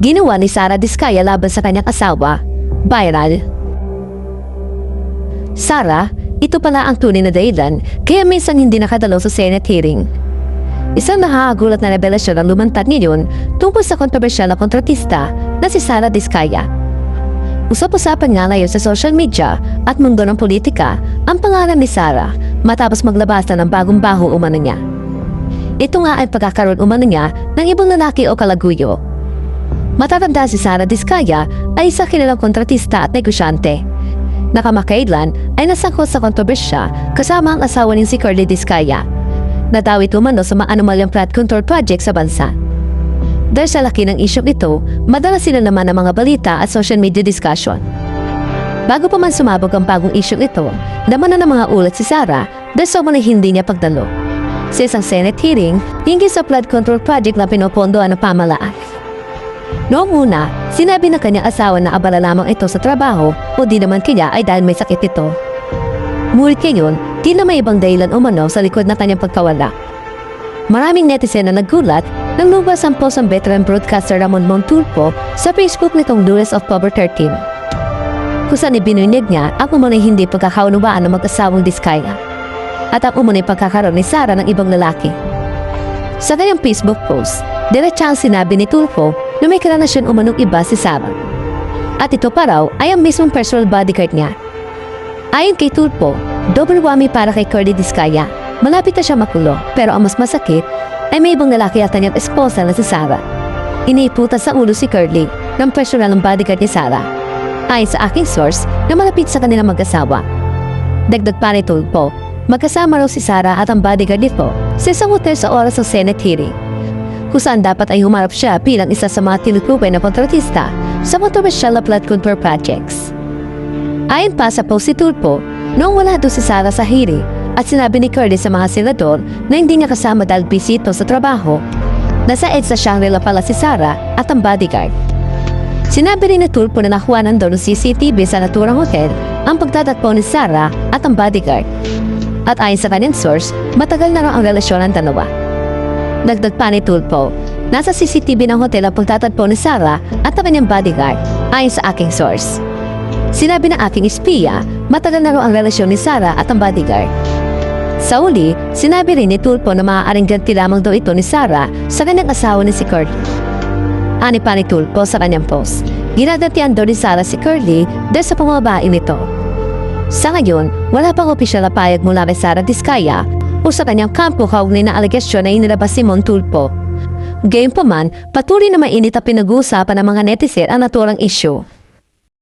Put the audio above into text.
ginawa ni Sara Diskaya laban sa kanyang asawa, viral. Sara, ito pala ang tunay na dahilan kaya minsan hindi nakadalo sa Senate hearing. Isang nakakagulat na revelasyon ang lumantad ngayon tungkol sa kontrobersyal na kontratista na si Sara Diskaya. Usap-usapan nga ngayon sa social media at mundo ng politika ang pangalan ni Sara matapos maglabas na ng bagong baho umano niya. Ito nga ay pagkakaroon umano niya ng ibang lalaki o kalaguyo. Matatanda si Sara Diskaya ay isa kilalang kontratista at negosyante. Nakamakailan ay nasangkot sa kontrobersya kasama ang asawa ni si Curly Diskaya. Nadawit umano sa maanumalyang flood control project sa bansa. Dahil sa laki ng isyong ito, madalas sila naman ng mga balita at social media discussion. Bago pa man sumabog ang bagong isyong ito, naman na ng mga ulat si Sara dahil sa mga hindi niya pagdalo. Sa isang Senate hearing, hinggil sa flood control project na pinopondoan ng pamalaan. Noong una, sinabi ng kanyang asawa na abala lamang ito sa trabaho o di naman kanya ay dahil may sakit ito. Ngunit ngayon, di na may ibang dahilan umano sa likod na kanyang pagkawala. Maraming netizen na naggulat nang lumabas ang post ng veteran broadcaster Ramon Montulpo sa Facebook nitong Lunes of October 13. Kung saan ibinunyag niya ang umunay hindi pagkakaunawaan ng mag-asawang Diskaya at ang umunay pagkakaroon ni Sara ng ibang lalaki. Sa kanyang Facebook post, diretsang sinabi ni Tulfo na may karanasyon umanong iba si Sara. At ito pa raw ay ang mismong personal bodyguard niya. Ayon kay Tulfo, double whammy para kay Curly Diskaya. Malapit na siya makulo, pero ang mas masakit ay may ibang lalaki at kanyang esposa na si Sara. Iniiputan sa ulo si Curly ng personal ng bodyguard ni Sara. Ayon sa aking source na malapit sa kanilang mag-asawa. Dagdag pa ni Tulfo, magkasama raw si Sara at ang bodyguard nito sa isang hotel sa oras ng Senate hearing kung saan dapat ay humarap siya bilang isa sa mga tinutupay na kontratista sa kontrobersyal na flood control projects. Ayon pa sa post si Tulpo, noong wala doon si Sara sa hearing at sinabi ni Curly sa mga senador na hindi niya kasama dahil busy ito sa trabaho, nasa EDSA Shangri-La pala si Sara at ang bodyguard. Sinabi rin ni Tulpo na nakuha doon ng CCTV sa naturang hotel ang pagtatakbo ni Sara at ang bodyguard. At ayon sa kanyang source, matagal na raw ang relasyon ng dalawa. Dagdag pa ni Tulpo, nasa CCTV ng hotel ang pagtatagpo ni Sarah at ang kanyang bodyguard, ayon sa aking source. Sinabi ng aking espiya, matagal na raw ang relasyon ni Sarah at ang bodyguard. Sa uli, sinabi rin ni Tulpo na maaaring ganti lamang daw ito ni Sarah sa kanyang asawa ni si Curly. Ani pa ni Tulpo sa kanyang post, ginagatian daw ni Sarah si Curly dahil sa pamabae nito. Sa ngayon, wala pang opisyal na payag mula kay Sarah Diskaya o sa kanyang kampo kaugnay na alegasyon na inilabas si Montulpo. Gayunpaman, patuloy na mainit at pinag-uusapan ng mga netizen ang naturang issue.